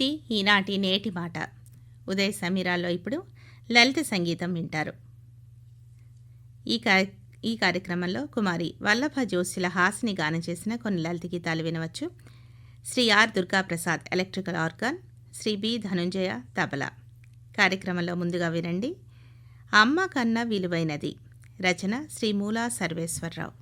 ఇది ఈనాటి నేటి మాట. ఉదయ సమీరాల్లో ఇప్పుడు లలిత సంగీతం వింటారు. ఈ కార్య ఈ కార్యక్రమంలో కుమారి వల్లభ జోషిల హాసిని గానం చేసిన కొన్ని లలిత గీతాలు వినవచ్చు. Shri R Durgaprasad electrical organ Shri B Dhanunjaya tabla. కార్యక్రమంలో ముందుగా వినండి. అమ్మ కన్నా విలువైనది. రచన శ్రీ మూలా సర్వేశ్వరరావు.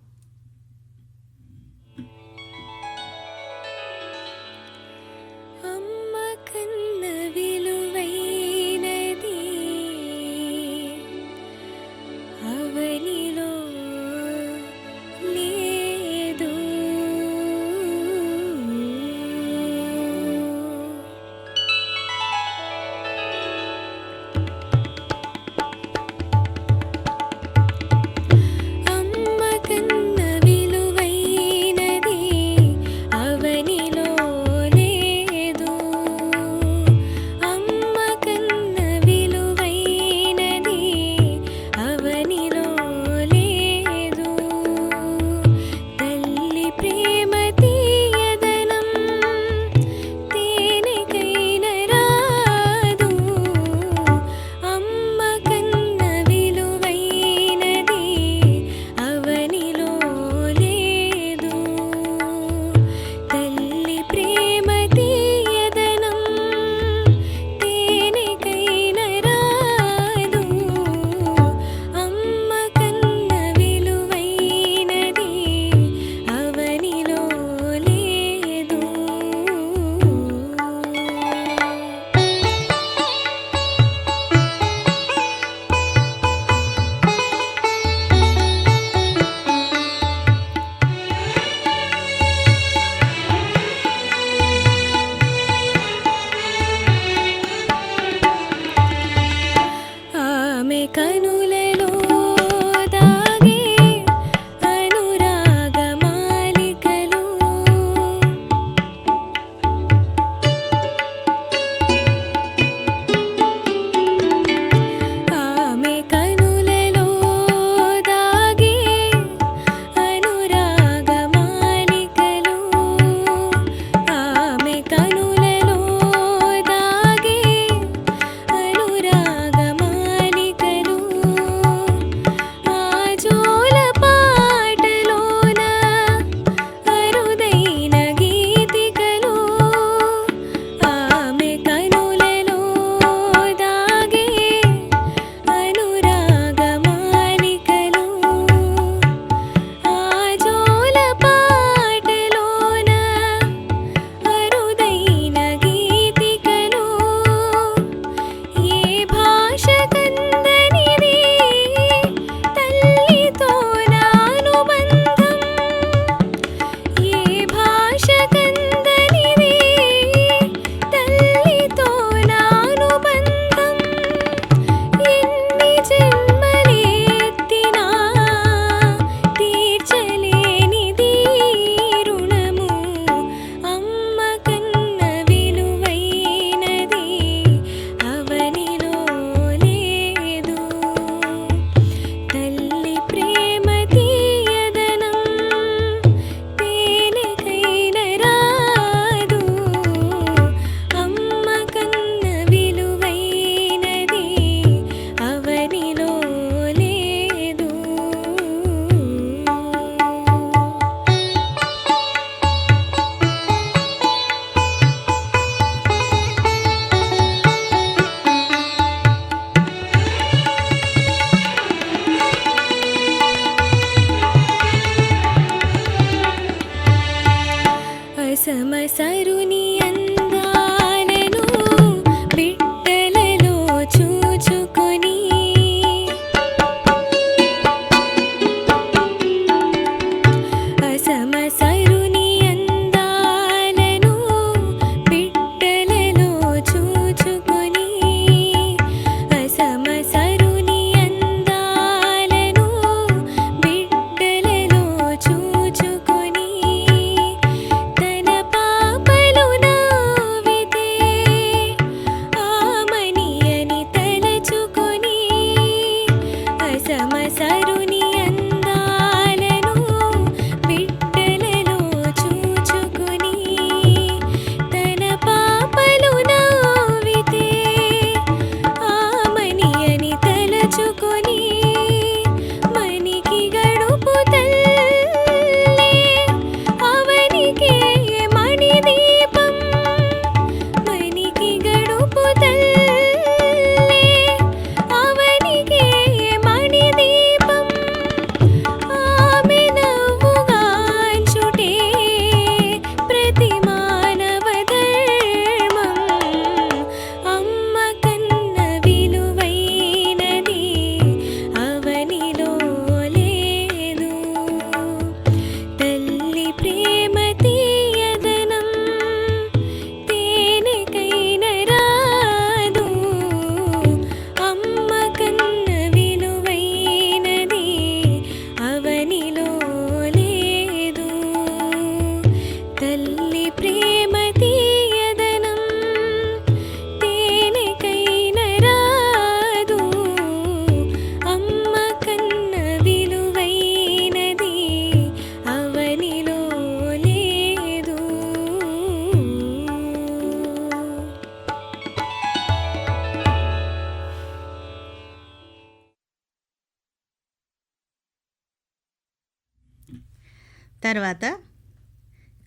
తర్వాత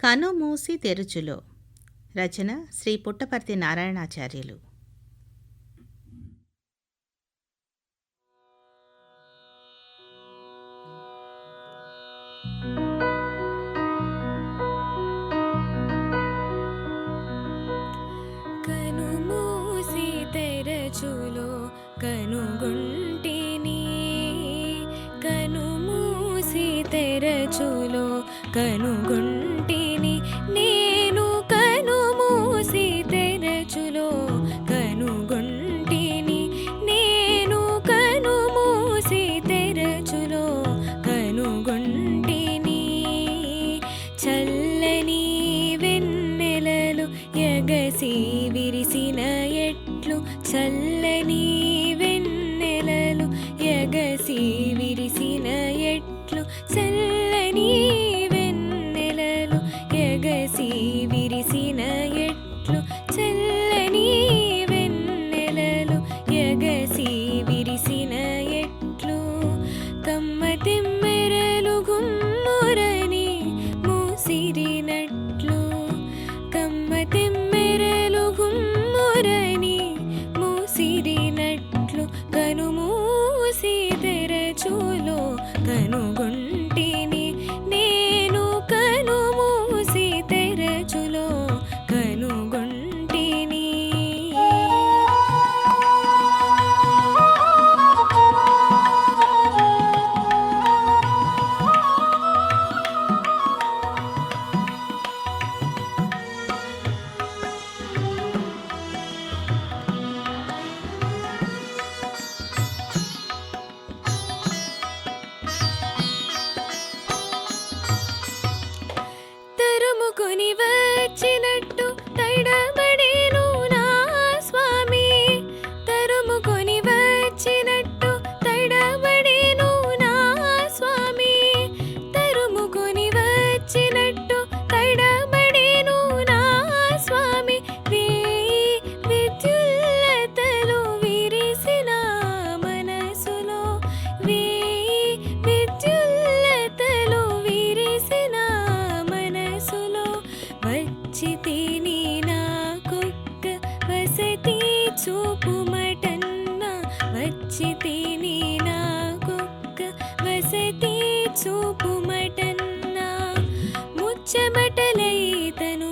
కనుమూసి తెరుచులో రచన శ్రీ పుట్టపర్తి నారాయణాచార్యులు. seen it. ఇచ్చితే నా కుక్క వసతి చూపుమటన్నా. ముచ్చమటలైతను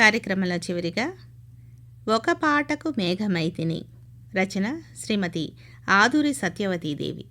కార్యక్రమంలో చివరిగా ఒక పాటకు మేఘమైతిని రచన శ్రీమతి ఆదూరి సత్యవతీదేవి.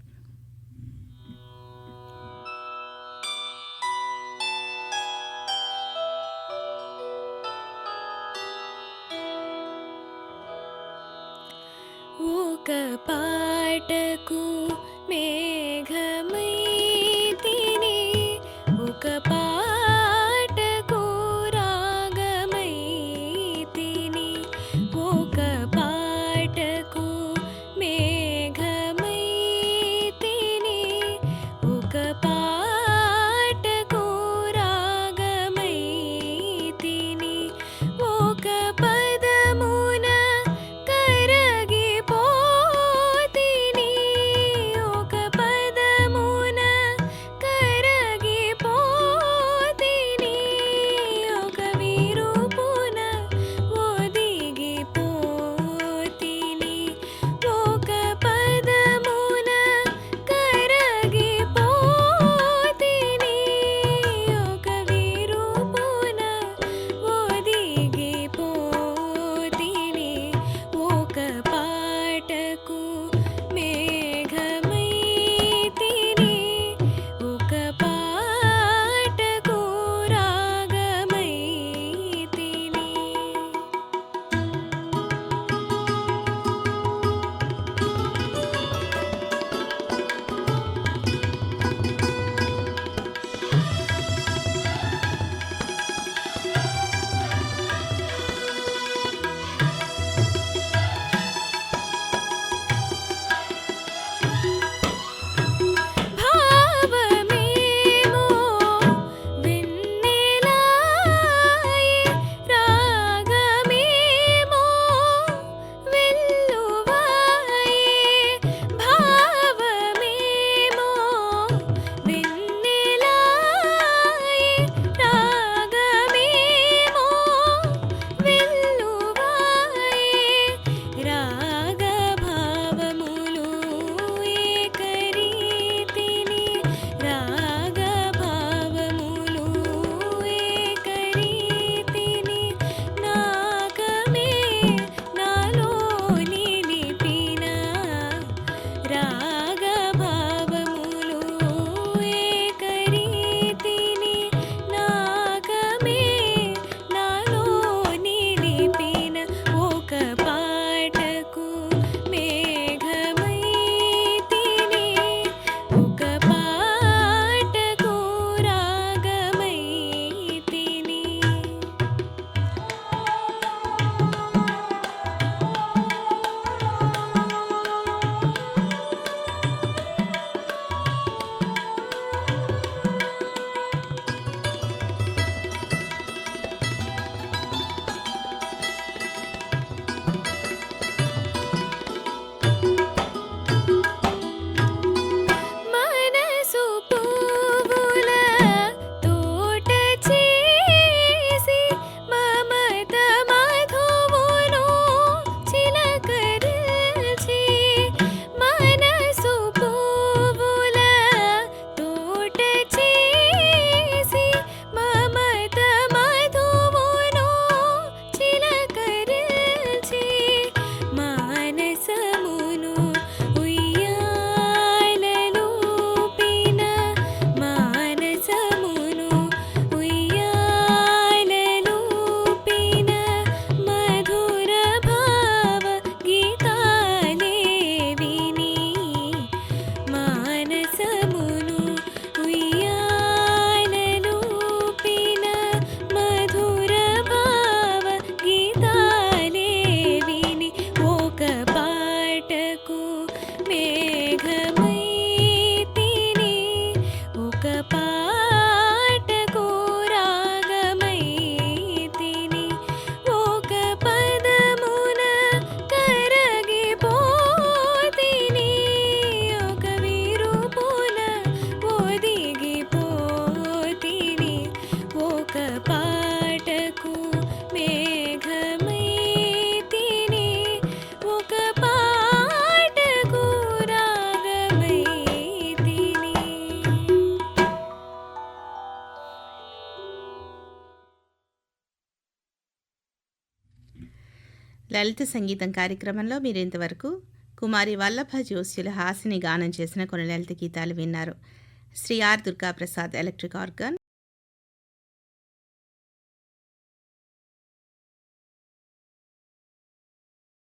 లలిత సంగీతం కార్యక్రమంలో మీరు ఇంతవరకు కుమారి వల్లభ జోస్యుల హాసిని గానం చేసిన కొన్ని లలిత గీతాలు విన్నారు. Shri R Durgaprasad electric organ